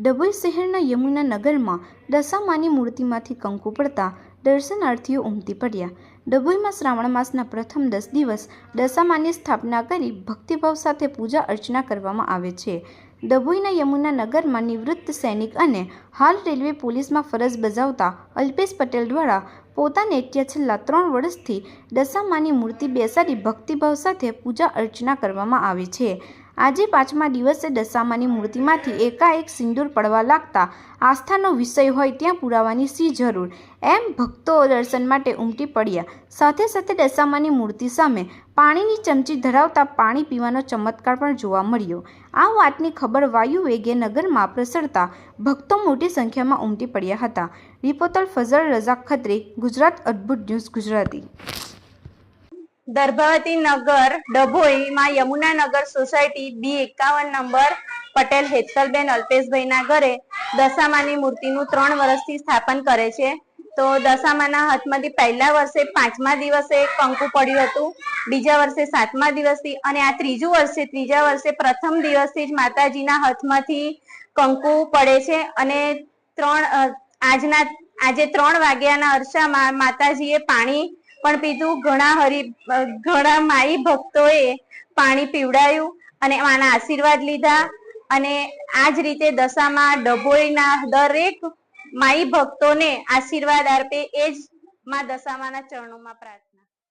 ડભોઈ શહેરના યમુના નગરમાં દશામાની મૂર્તિમાંથી કંકુ પડતા દર્શનાર્થીઓ ઉમટી પડ્યા. ડભોઈમાં શ્રાવણ માસના પ્રથમ દસ દિવસ દશામાની સ્થાપના કરી ભક્તિભાવ સાથે પૂજા અર્ચના કરવામાં આવે છે. ડભોઈના યમુના નગરમાં નિવૃત્ત સૈનિક અને હાલ રેલવે પોલીસમાં ફરજ બજાવતા અલ્પેશ પટેલ દ્વારા પોતાને ત્યાં છેલ્લા ત્રણ વર્ષથી દશામાની મૂર્તિ બેસાડી ભક્તિભાવ સાથે પૂજા અર્ચના કરવામાં આવે છે. આજે પાંચમા દિવસે દશામાની મૂર્તિમાંથી એકાએક સિંદૂર પડવા લાગતા આસ્થાનો વિષય હોય ત્યાં પુરાવાની સી જરૂર? એમ ભક્તો દર્શન માટે ઉમટી પડ્યા. સાથે સાથે દશામાની મૂર્તિ સામે પાણીની ચમચી ધરાવતા પાણી પીવાનો ચમત્કાર પણ જોવા મળ્યો. આ વાતની ખબર વાયુ વેગે નગરમાં પ્રસરતા ભક્તો મોટી સંખ્યામાં ઉમટી પડ્યા હતા. રિપોર્ટર ફઝલ રઝાક ખત્રી, ગુજરાત અદ્ભુત ન્યૂઝ ગુજરાતી. દર્ભાવતી નગર ડભોઈમાં યમુના નગર સોસાયટી બી એકાવન નંબર, પટેલ હેતલબેન અલ્પેશભાઈના ઘરે દશામાની મૂર્તિનું ત્રણ વર્ષથી સ્થાપન કરે છે. તો દશામાના હાથમાંથી પહેલા વર્ષે પાંચમા દિવસે કંકુ પડ્યું હતું, બીજા વર્ષે સાતમા દિવસથી અને આ ત્રીજું વર્ષે ત્રીજા વર્ષે પ્રથમ દિવસથી જ માતાજીના હાથમાંથી કંકુ પડે છે અને ત્રણ આજના, આજે ત્રણ વાગ્યાના અરસામાં માતાજીએ પાણી પણ પીધું ઘણા હરિ, ઘણા માઈ ભક્તોએ પાણી પીવડાયું અને આના આશીર્વાદ લીધા અને આ જ રીતે દશામાં ડભોઈના દરેક માઈ ભક્તોને આશીર્વાદ આપે એ જ માં દશામાના ચરણોમાં પ્રાર્થના